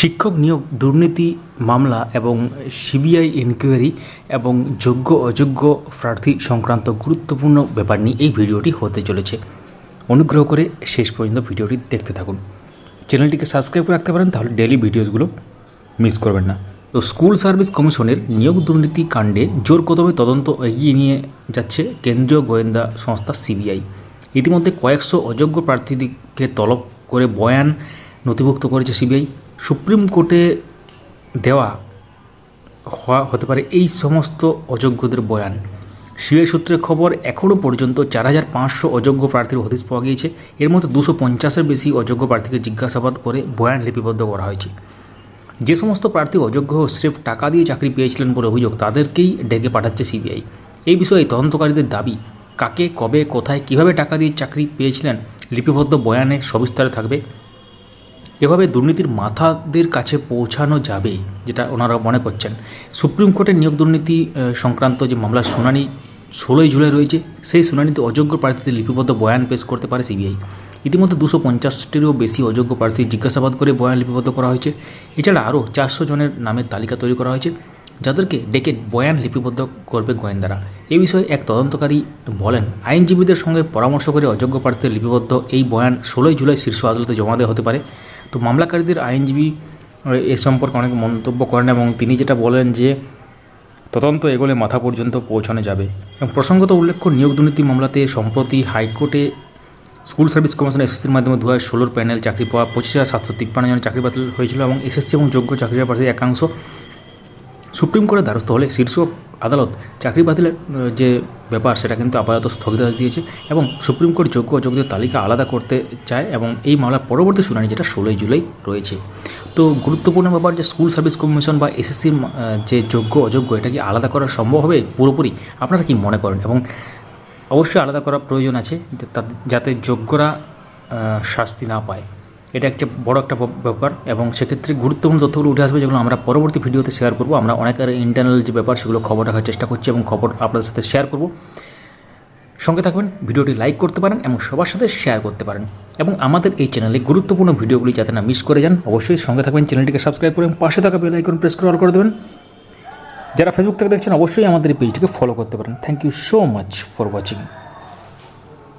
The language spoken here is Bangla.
শিক্ষক নিয়োগ, দুর্নীতি মামলা এবং সিবিআই ইনকোয়ারি এবং যোগ্য, অযোগ্য প্রার্থী সংক্রান্ত গুরুত্বপূর্ণ ব্যাপার নিয়ে এই ভিডিওটি হতে চলেছে। অনুগ্রহ করে শেষ পর্যন্ত ভিডিওটি দেখতে থাকুন। চ্যানেলটিকে সাবস্ক্রাইব করে রাখতে পারেন, তাহলে ডেলি ভিডিওসগুলো মিস করবেন না। তো স্কুল সার্ভিস কমিশনের নিয়োগ দুর্নীতি কাণ্ডে জোর কদমে তদন্ত এগিয়ে নিয়ে যাচ্ছে কেন্দ্রীয় গোয়েন্দা সংস্থা সিবিআই। ইতিমধ্যে কয়েকশো অযোগ্য প্রার্থীদেরকে তলব করে বয়ান নথিভুক্ত করেছে সিবিআই। সুপ্রিম কোর্টে দেওয়া হওয়া হতে পারে এই সমস্ত অযোগ্যদের বয়ান। সিবিআই সূত্রে খবর, এখনও পর্যন্ত চার হাজার পাঁচশো অযোগ্য প্রার্থীর হদিশ পাওয়া গিয়েছে। এর মধ্যে দুশো পঞ্চাশের বেশি অযোগ্য প্রার্থীকে জিজ্ঞাসাবাদ করে বয়ান লিপিবদ্ধ করা হয়েছে। যে সমস্ত প্রার্থী অযোগ্য স্রেফ টাকা দিয়ে চাকরি পেয়েছিলেন বলে অভিযোগ, তাদেরকেই ডেকে পাঠাচ্ছে সিবিআই। এই বিষয়ে তদন্তকারীদের দাবি, কাকে, কবে, কোথায়, কীভাবে টাকা দিয়ে চাকরি পেয়েছিলেন লিপিবদ্ধ বয়ানে সবিস্তারে থাকবে। এভাবে দুর্নীতির মাথাদের কাছে পৌঁছানো যাবে, যেটা ওনারা মনে করছেন। সুপ্রিম কোর্টের নিয়োগ দুর্নীতি সংক্রান্ত যে মামলার শুনানি ষোলোই জুলাই রয়েছে, সেই শুনানিতে অযোগ্য প্রার্থীদের লিপিবদ্ধ বয়ান পেশ করতে পারে সিবিআই। ইতিমধ্যে দুশো পঞ্চাশটিরও বেশি অযোগ্য প্রার্থী জিজ্ঞাসাবাদ করে বয়ান লিপিবদ্ধ করা হয়েছে। এছাড়া আরও চারশো জনের নামের তালিকা তৈরি করা হয়েছে। যাদেরকে ডেকে বয়ান লিপিবদ্ধ করবে গোয়েন্দারা। এ বিষয়ে এক তদন্তকারী বলেন, আইনজীবীদের সঙ্গে পরামর্শ করে অযোগ্য প্রার্থীদের লিপিবদ্ধ এই বয়ান ষোলোই জুলাই শীর্ষ আদালতে জমা দেওয়া হতে পারে। তো মামলাকারীদের আইনজীবী, এ সম্পর্কে অনেক মন্তব্য করেন এবং তিনি যেটা বলেন যে, তদন্ত এগোলে মাথা পর্যন্ত পৌঁছানো যাবে। এবং প্রসঙ্গত উল্লেখ্য, নিয়োগ দুর্নীতি মামলাতে সম্প্রতি হাইকোর্টে স্কুল সার্ভিস কমিশন এসএসসির মাধ্যমে দু হাজার ষোলোর প্যানেল চাকরি পাওয়া পঁচিশ হাজার সাতশো তিপ্পান্ন জনের চাকরি বাতিল হয়েছিল এবং এসএসসি এবং যোগ্য চাকরির প্রার্থীদের একাংশ সুপ্রিম কোর্টের দ্বারস্থ হলে শীর্ষ আদালত চাকরি বাতিলের যে ব্যাপার সেটা কিন্তু আপাতত স্থগিতাদেশ দিয়েছে এবং সুপ্রিম কোর্ট যোগ্য অযোগ্যদের তালিকা আলাদা করতে চায় এবং এই মামলার পরবর্তী শুনানি যেটা ষোলোই জুলাই রয়েছে। তো গুরুত্বপূর্ণ ব্যাপার যে স্কুল সার্ভিস কমিশন বা এসএসসির যে যোগ্য অযোগ্য এটা কি আলাদা করা সম্ভব হবে পুরোপুরি আপনারা কি মনে করেন? এবং অবশ্যই আলাদা করার প্রয়োজন আছে যাতে যোগ্যরা শাস্তি না পায়। এটা একটা বড় একটা ব্যাপার এবং সেক্ষেত্রে গুরুত্বপূর্ণ তথ্যগুলো উঠে আসবে যেগুলো আমরা পরবর্তী ভিডিওতে শেয়ার করব। আমরা অনেকের ইন্টারনাল যে ব্যাপার সেগুলো খবর রাখার চেষ্টা করছি এবং খবর আপনাদের সাথে শেয়ার করব। সঙ্গে থাকবেন, ভিডিওটি লাইক করতে পারেন এবং সবার সাথে শেয়ার করতে পারেন। এবং আমাদের এই চ্যানেলে গুরুত্বপূর্ণ ভিডিওগুলি যাতে না মিস করে যান, অবশ্যই সঙ্গে থাকবেন চ্যানেলটিকে সাবস্ক্রাইব করে পাশে থাকা বেল আইকন প্রেস করে অল করে দেবেন। যারা ফেসবুক থেকে দেখছেন, অবশ্যই আমাদের এই পেজটিকে ফলো করতে পারেন। Thank you so much for watching